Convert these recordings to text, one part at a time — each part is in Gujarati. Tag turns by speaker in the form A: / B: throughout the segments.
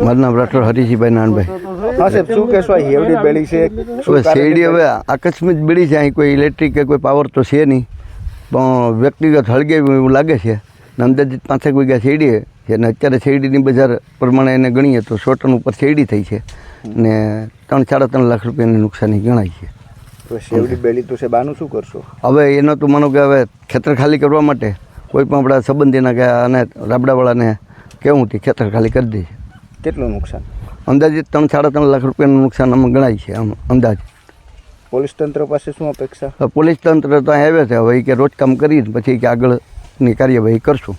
A: મારું નામ રાઠોડ હરીશીભાઈ નાનભાઈ.
B: હા સાહેબ શું કહેશો? હેવડી બેડી છે.
A: શેરડી હવે આકસ્મિક બીડી છે અહીં કોઈ ઇલેક્ટ્રિક કે કોઈ પાવર તો છે નહીં. પણ વ્યક્તિગત હળગે એવું લાગે છે. અંદાજિત પાંચેક વીઘા શેરડી છે. અને અત્યારે શેરડીની બજાર પ્રમાણે એને ગણીએ તો સો ટન ઉપર શેરડી થઈ છે. ને ત્રણ સાડા ત્રણ લાખ રૂપિયાની નુકસાની ગણાય છે.
B: તો શેવડી બેડી તો સાહેબ આનું શું કરશો?
A: હવે એનો તો માનો કે હવે ખેતર ખાલી કરવા માટે કોઈ પણ આપણા સંબંધીના કે અને રાબડાવાળાને કેવું તે ખેતર ખાલી કરી દે છે.
B: કેટલું નુકસાન?
A: અંદાજે ત્રણ સાડા ત્રણ લાખ રૂપિયાનું નુકસાન આમાં ગણાય છે આમ અંદાજ.
B: પોલીસ તંત્ર પાસે શું અપેક્ષા?
A: પોલીસ તંત્ર તો આવ્યા આવે છે હવે કે રોજ કામ કરી પછી કે આગળની કાર્યવાહી કરશું.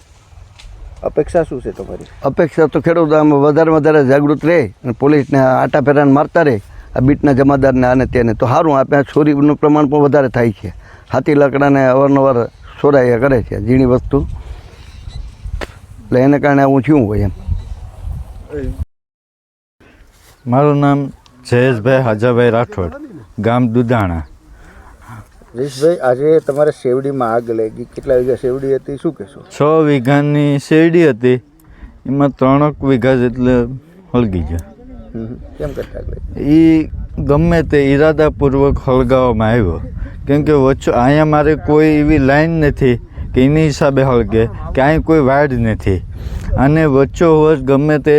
B: અપેક્ષા શું છે તમારી?
A: અપેક્ષા તો ખેડૂતો આમ વધારે વધારે જાગૃત રહે અને પોલીસને આટા ફેરાને મારતા રહે આ બીટના જમાદારને આને તેને. તો સારું આપણે ચોરીનું પ્રમાણ પણ વધારે થાય છે. હાથી લાકડાને અવારનવાર ચોરાયા કરે છે ઝીણી વસ્તુ. એટલે એને કારણે આવું થયું હોય એમ.
C: મારું નામ જયેશભાઈ હાજાભાઈ રાઠોડ ગામ દુધાણા.
B: જયેશભાઈ આજે તમારે શેવડીમાં આગ લાગી. કેટલા વીઘા શેવડી હતી? શું કહેશો?
C: છ વીઘાની શેરડી હતી. એમાં ત્રણક વીઘા જેટલે હળગી ગયા.
B: કેમ કરતા
C: એ ગમે તે ઈરાદાપૂર્વક હળગાવવામાં આવ્યો. કેમ કે વચ્ચે અહીંયા મારે કોઈ એવી લાઈન નથી કે એની હિસાબે હળગે કે અહીં કોઈ વાડ નથી. અને વચ્ચોવચ ગમે તે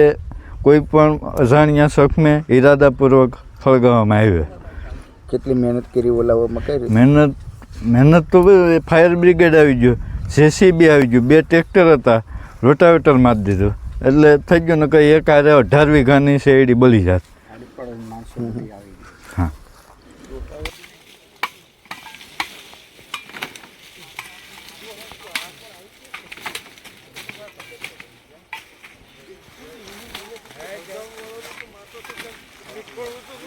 C: કોઈ પણ અજાણ્યા શખને ઈરાદાપૂર્વક ખળગાવવામાં આવ્યો.
B: કેટલી મહેનત કરી ઓલાવવામાં કઈ
C: મહેનત મહેનત તો ફાયર બ્રિગેડ આવી ગયો જેસીબી આવી ગયું બે ટ્રેક્ટર હતા રોટાવેટર મારી દીધું. એટલે થઈ ગયું ને કંઈ એક આરે અઢાર વીઘાની શેરડી બળી જાત.